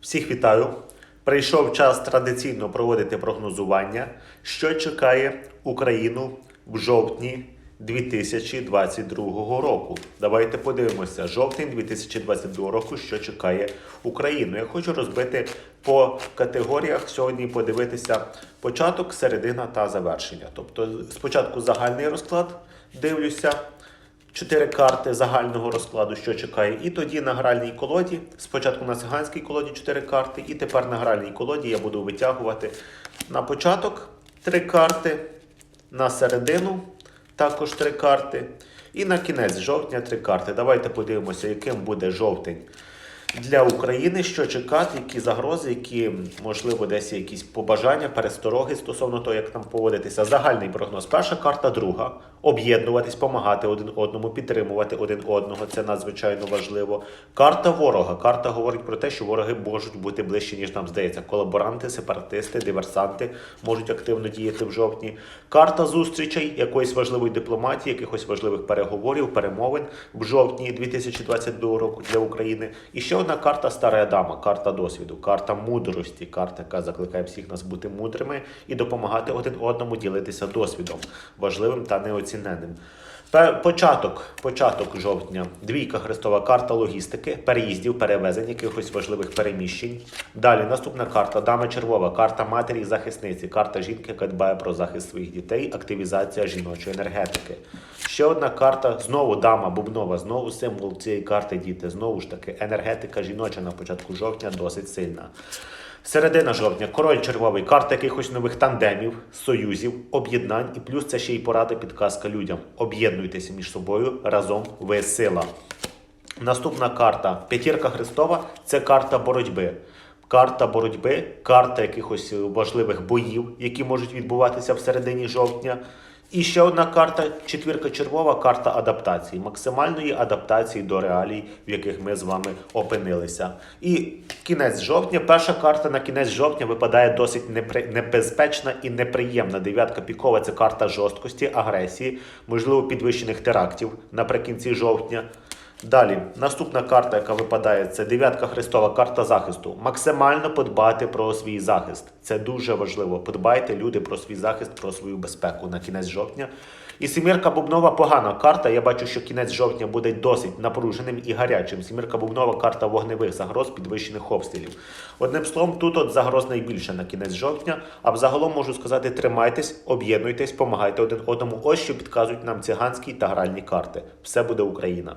Всіх вітаю! Прийшов час традиційно проводити прогнозування, що чекає Україну в жовтні 2022 року. Давайте подивимося. Жовтень 2022 року, що чекає Україну. Я хочу розбити по категоріях сьогодні подивитися початок, середина та завершення. Тобто, спочатку загальний розклад дивлюся. Чотири карти загального розкладу, що чекає. І тоді на гральній колоді. Спочатку на циганській колоді чотири карти, і тепер на гральній колоді я буду витягувати на початок три карти, на середину також три карти. І на кінець жовтня три карти. Давайте подивимося, яким буде жовтень для України, що чекати, які загрози, які, можливо, десь якісь побажання, перестороги стосовно того, як нам поводитися. Загальний прогноз. Перша карта, друга. Об'єднуватись, допомагати один одному, підтримувати один одного. Це надзвичайно важливо. Карта ворога. Карта говорить про те, що вороги можуть бути ближче, ніж нам здається. Колаборанти, сепаратисти, диверсанти можуть активно діяти в жовтні. Карта зустрічей, якоїсь важливої дипломатії, якихось важливих переговорів, перемовин в жовтні 2022 року для України. І ще одна карта стара дама, карта досвіду, карта мудрості, карта, яка закликає всіх нас бути мудрими і допомагати один одному ділитися досвідом, важливим та неоціненним. Початок, початок жовтня, двійка хрестова карта логістики, переїздів, перевезень, якихось важливих переміщень. Далі наступна карта дама червова, карта матері і захисниці, карта жінки, яка дбає про захист своїх дітей, активізація жіночої енергетики. Ще одна карта, знову дама бубнова, знову символ цієї карти діти. Знову ж таки, енергетика жіноча на початку жовтня досить сильна. Середина жовтня, король червовий, карта якихось нових тандемів, союзів, об'єднань, і плюс це ще й порада підказка людям. Об'єднуйтеся між собою разом ви сила. Наступна карта п'ятірка Христова це карта боротьби. Карта боротьби, карта якихось важливих боїв, які можуть відбуватися в середині жовтня. І ще одна карта четвірка червова, карта адаптації, максимальної адаптації до реалій, в яких ми з вами опинилися. І кінець жовтня, перша карта на кінець жовтня випадає досить непри... небезпечна і неприємна. Дев'ятка пікова це карта жорсткості, агресії, можливо, підвищених терактів наприкінці жовтня. Далі, наступна карта, яка випадає, це дев'ятка Христова, карта захисту. Максимально подбати про свій захист. Це дуже важливо. Подбайте люди про свій захист, про свою безпеку на кінець жовтня. І сімірка Бубнова погана карта. Я бачу, що кінець жовтня буде досить напруженим і гарячим. Сімірка Бубнова карта вогневих загроз, підвищених обстрілів. Одним словом, тут от загроз найбільше на кінець жовтня. А взагалом можу сказати: тримайтесь, об'єднуйтесь, помагайте один одному. Ось що підказують нам циганські та гральні карти. Все буде Україна.